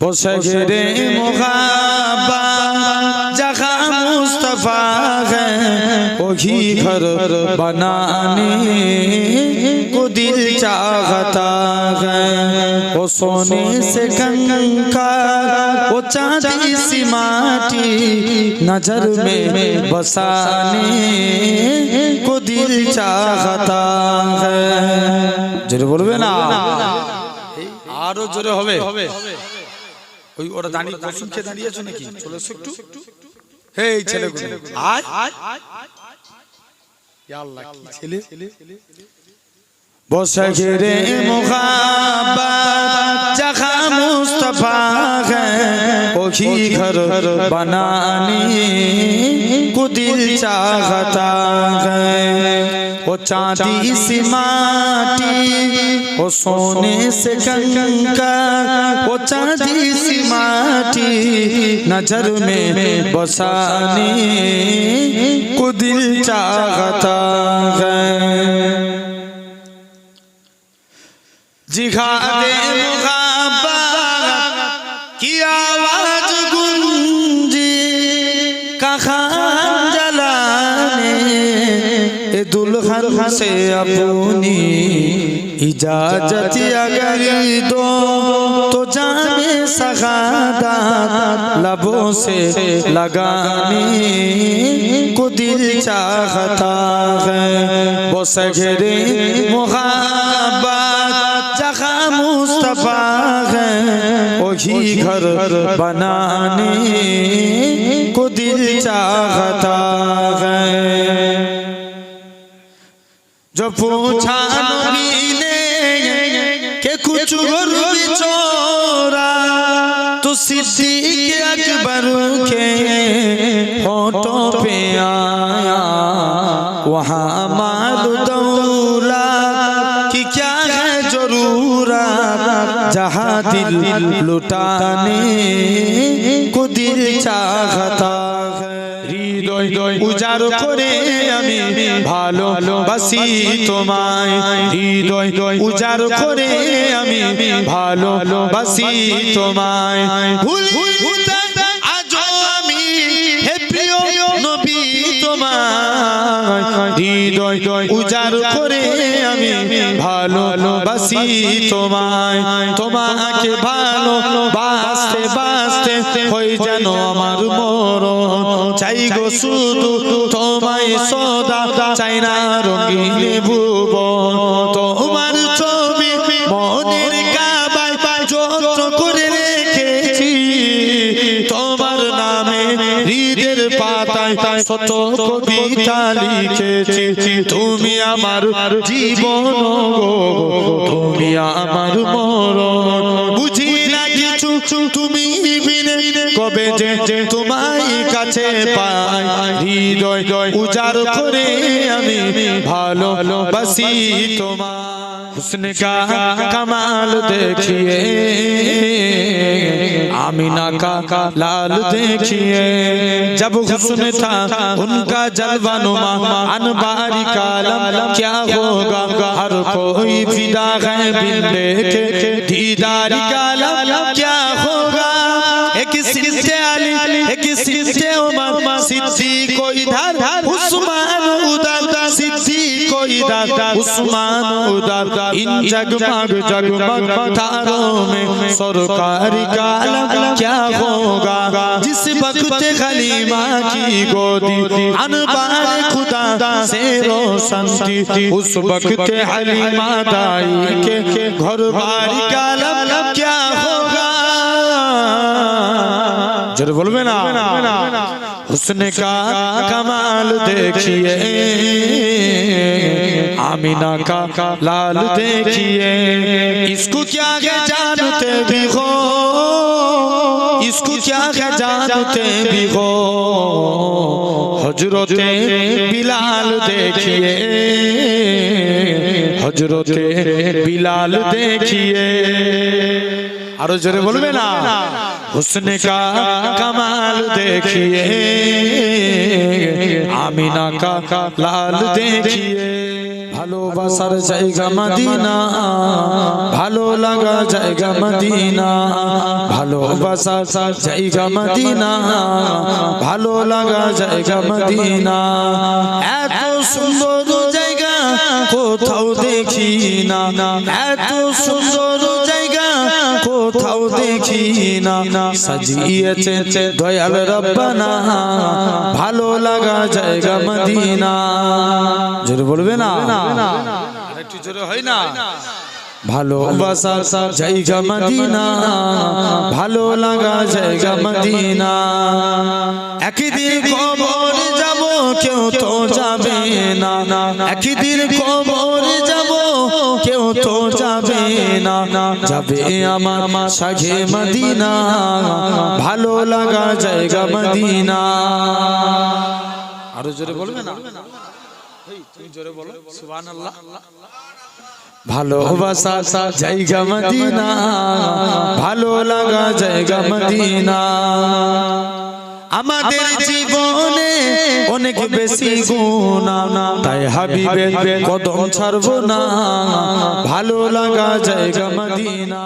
বসগরে মুহাব্বা जहाँ मुस्तफा है वही घर बनाने को दिल चाहता है वो सोने से कंकार वो चांदी सी माटी नजर में बसाने को दिल चाहता है জোরে বলবে না আরো জোরে হবে ওই ওরা দাঁড়িয়ে কসুম খেয়ে দাঁড়িয়েছো নাকি চলে এসো একটু হেই ছেলেগুলো আয় ইয়া আল্লাহ কি ছেলে বসগরে मुहब्बत जहाँ मुस्तफा है वही घर बनाने को दिल चाहता है او چاندی سے ماتی او سونے سے کنکا او چاندی سے ماتی نجر میں بسانی کو دل چاہتا ہے۔ جی ہاں، جگہ دے مغان سے اپنی اجازت اگر دو تو جانے سخادات لبوں سے لگانے کو دل چاہتا ہے۔ وہ سجر محبت جہاں مصطفیٰ ہے، وہی گھر بنا جو پوچھا نبی کہ کچھ غرب چورا تو صدیق اکبر کے ہونٹوں پہ آیا۔ وہاں مال دولا کی کیا ہے ضرورا؟ جہاں دل لٹانے کو دل چاہتا ہے۔ উজাড় করে আমি ভালো বাসি তোমায়। হৃদয় উজাড় করে আমি ভালো বাসি তোমায়। ভুল ভুলতে আজও আমি। হে প্রিয় নবী তোমায়। হৃদয় উজাড় করে আমি ভালো বাসি তোমায়। তোমাকে ভালো বাসতে বাসতে হয়ে যেন আমার চাই গো শুধু তোমায় সদা চাই না রঙিন ভুবন। তোমার ছবি মনের কাবায় যত্ন করে রেখেছি। তোমার নামে হৃদের পাতায় শত কবিতা লিখেছি তুমি আমার জীবন গো। তুমি আমার মরণ। বুঝি না কিছু। তুমি কবে যে তোমায় কাছে পাই হৃদয় উজাড় করে আমি ভালো বাসি তোমার हुस्न का कमाल देखिए आमीना का लाल देखिए जब हुस्न था उनका जलवा नुमा अनबारी कालम क्या होगा हर कोई फिदा है बिन देखे दीदारी कालम क्या کسے عمر صدیق کو ادھر عثمان ادھر صدیق ادھر ادھر ان جگمگ جگمگ میں سرکار کا کیا ہوگا جس خلیمہ کی گودی انبار خدا سے کی اس وقت حلیمہ دائی کے گھر باری کا علم کیا ہوگا جرول میں حسن کا کمال دیکھئے آمینہ کا لال دیکھئے اس کو کیا گیا جانتے بھی ہو؟ اس کو کیا گیا جانتے بھی ہو؟ حجرت بلال دیکھئے حجرت بلال دیکھئے আরো جرے বলবে نا হুসনে কা কামাল দেখিয়ে আমিনা কা লাল দেখিয়ে ভালোবাসার জায়গা মদিনা ভালো লাগা জায়গা মদিনা ভালোবাসার জায়গা মদিনা ভালো লাগা জায়গা মদিনা এত সুন্দর কোথাও দেখি না। এত সুন্দর জায়গা কোথাও দেখি না। সাজিয়েছে দয়াল রব্বানা, ভালো লাগা জায়গা মদিনা। জোরে বলবে না? একটু জোরে হয় না? ভালোবাসা জায়গা মদিনা, ভালো লাগা জায়গা মদিনা। একদিন কবর তো যাবে না। একদিন কবর যাব কেউ তো যাবে না। যাবে আমার সাঘে মদিনা ভালো লাগা জায়গা মদিনা। আরও জোরে বলবে না? তুমি জোরে বলো। সুবহানাল্লাহ। ভালোবাসা জায়গা মদিনা ভালো লাগা জায়গা মদিনা। আমাদের জীবনে অনেক বেশি গুণা। তাই হাবিবে কদম ছাড়বো না। ভালো লাগা জায়গা মদিনা।